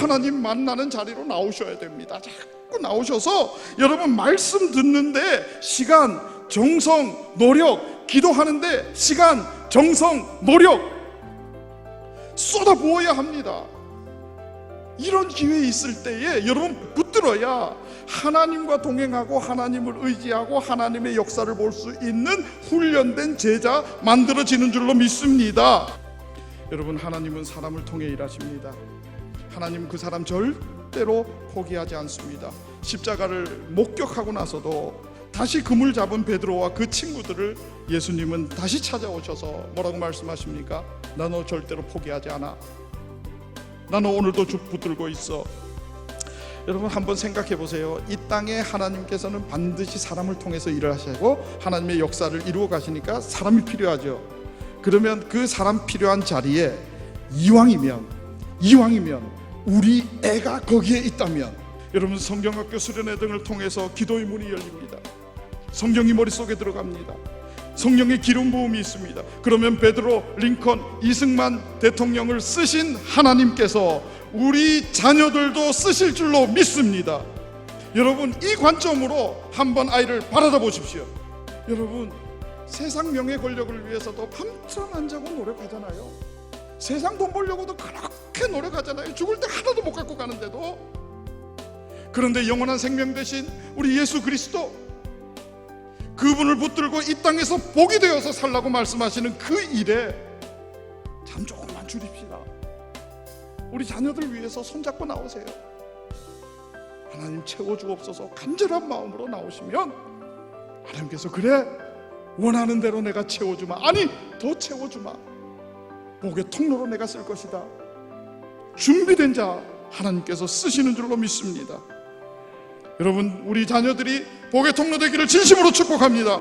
하나님 만나는 자리로 나오셔야 됩니다. 자꾸 나오셔서 여러분 말씀 듣는데 시간, 정성, 노력, 기도하는데 시간, 정성, 노력 쏟아 부어야 합니다. 이런 기회 있을 때에 여러분 붙들어야 하나님과 동행하고 하나님을 의지하고 하나님의 역사를 볼 수 있는 훈련된 제자 만들어지는 줄로 믿습니다. 여러분 하나님은 사람을 통해 일하십니다. 하나님 그 사람 절대로 포기하지 않습니다. 십자가를 목격하고 나서도 다시 금을 잡은 베드로와 그 친구들을 예수님은 다시 찾아오셔서 뭐라고 말씀하십니까? 나 너 절대로 포기하지 않아. 나는 오늘도 주 붙들고 있어. 여러분 한번 생각해 보세요. 이 땅에 하나님께서는 반드시 사람을 통해서 일을 하시고 하나님의 역사를 이루어 가시니까 사람이 필요하죠. 그러면 그 사람 필요한 자리에 이왕이면 이왕이면 우리 애가 거기에 있다면 여러분 성경학교 수련회 등을 통해서 기도의 문이 열립니다. 성경이 머릿속에 들어갑니다. 성령의 기름 부음이 있습니다. 그러면 베드로, 링컨, 이승만 대통령을 쓰신 하나님께서 우리 자녀들도 쓰실 줄로 믿습니다. 여러분 이 관점으로 한번 아이를 바라다 보십시오. 여러분 세상 명예 권력을 위해서도 밤잠 안 자고 노력하잖아요. 세상 돈 벌려고도 그렇게 노력하잖아요. 죽을 때 하나도 못 갖고 가는데도 그런데 영원한 생명 대신 우리 예수 그리스도 그분을 붙들고 이 땅에서 복이 되어서 살라고 말씀하시는 그 일에 잠 조금만 줄입시다. 우리 자녀들 위해서 손잡고 나오세요. 하나님 채워주옵소서 간절한 마음으로 나오시면 하나님께서 그래 원하는 대로 내가 채워주마 아니 더 채워주마 복의 통로로 내가 쓸 것이다. 준비된 자 하나님께서 쓰시는 줄로 믿습니다. 여러분 우리 자녀들이 복의 통로 되기를 진심으로 축복합니다.